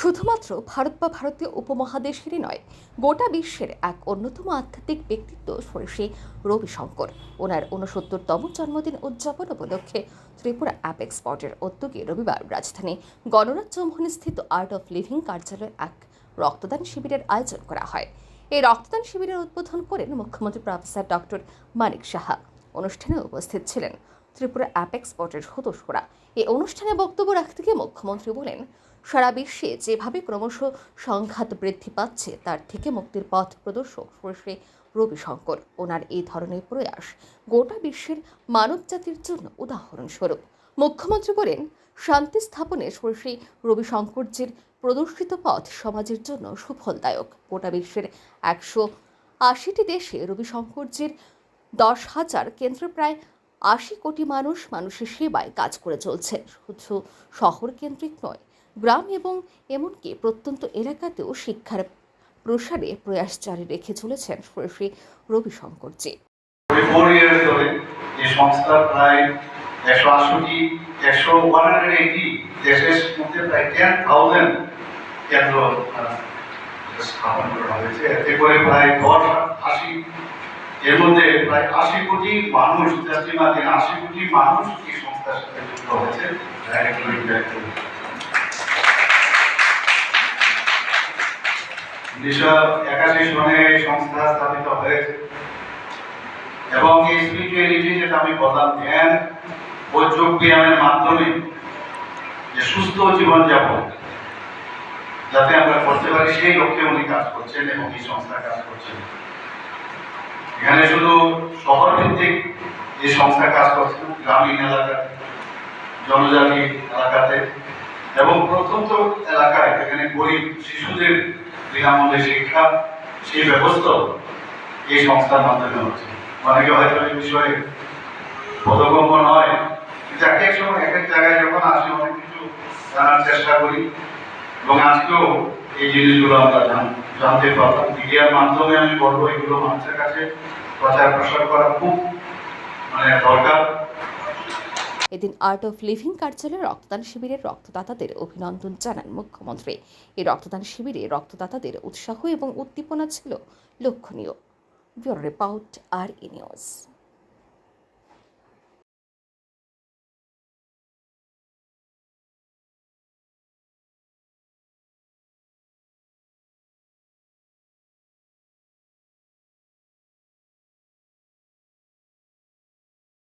শুধুমাত্র ভারত বা ভারতীয় উপমহাদেশেরই নয়, গোটা বিশ্বের এক অন্যতম আধ্যাত্মিক ব্যক্তিত্ব সরিষে রবিশঙ্কর। ওনার ঊনসত্তরতম জন্মদিন উদযাপন উপলক্ষে ত্রিপুরা অ্যাপেক্স স্পটের উদ্যোগে রবিবার রাজধানী গণরাজ্য মোহন স্থিত আর্ট অফ লিভিং কার্যালয়ে এক রক্তদান শিবিরের আয়োজন করা হয়। এই রক্তদান শিবিরের উদ্বোধন করেন মুখ্যমন্ত্রী প্রফেসর ডক্টর মানিক সাহা। অনুষ্ঠানে উপস্থিত ছিলেন ত্রিপুরা অ্যাপেক্স স্পটের সদস্যরা। এই অনুষ্ঠানে বক্তব্য রাখতে গিয়ে মুখ্যমন্ত্রী বলেন, সারা বিশ্বে যেভাবে ক্রমশ সংঘাত বৃদ্ধি পাচ্ছে, তার থেকে মুক্তির পথ প্রদর্শক শ্রী রবিশঙ্কর। ওনার এই ধরনের প্রয়াস গোটা বিশ্বের মানব জাতির জন্য উদাহরণস্বরূপ। মুখ্যমন্ত্রী বলেন, শান্তি স্থাপনে শ্রী রবিশঙ্করজির প্রদর্শিত পথ সমাজের জন্য সুফলদায়ক। গোটা বিশ্বের একশো আশিটি দেশে রবিশঙ্করজির দশ হাজার কেন্দ্র প্রায় আশি কোটি মানুষ মানুষের সেবায় কাজ করে চলছে। শুধু শহর কেন্দ্রিক নয়, গ্রাম এবং এমনকি প্রত্যন্ত এলাকাতেও শিক্ষার প্রসারে প্রয়াস জারি রেখে চলেছেন শ্রী রবিশঙ্করজি। থাউজেন্ড কেন্দ্র স্থাপন করা হয়েছে। এতে করে প্রায় দশ আশি এর মধ্যে প্রায় আশি কোটি মানুষ আশি কোটি মানুষ এই সংস্থার সাথে যুক্ত হয়েছে। সংস্থা হয়েছে। এবং যোগ ব্যায়ামের যে সুস্থ জীবন যাপন যাতে আমরা করতে পারি, সেই লক্ষ্যে উনি কাজ করছেন এবং এই সংস্থা কাজ করছেন। এখানে শুধু শহর ভিত্তিক যে সংস্থা কাজ করছে, গ্রামীণ এলাকাতে জনজাতি এলাকাতে, এবং প্রত্যন্ত এলাকায় এখানে গরিব শিশুদের বিনামূল্যে শিক্ষা, সেই ব্যবস্থা এই সংস্থার মাধ্যমে হচ্ছে। অনেকে হয়তো এই বিষয়ে বোধগম্য নয় এক এক সময় এক এক জায়গায় যখন আসি, অনেক কিছু জানার চেষ্টা করি। এবং আজকেও এই জিনিসগুলো আমরা জান- জানতে পারলাম। মিডিয়ার মাধ্যমে আমি বলব, এগুলো মানুষের কাছে প্রচার প্রসার করা খুব মানে দরকার। এদিন আর্ট অফ লিভিং কার্যালয়ে রক্তদান শিবিরের রক্তদাতাদের অভিনন্দন জানান মুখ্যমন্ত্রী। এই রক্তদান শিবিরে রক্তদাতাদের উৎসাহ এবং উদ্দীপনা ছিল লক্ষণীয়। Bureau report R E news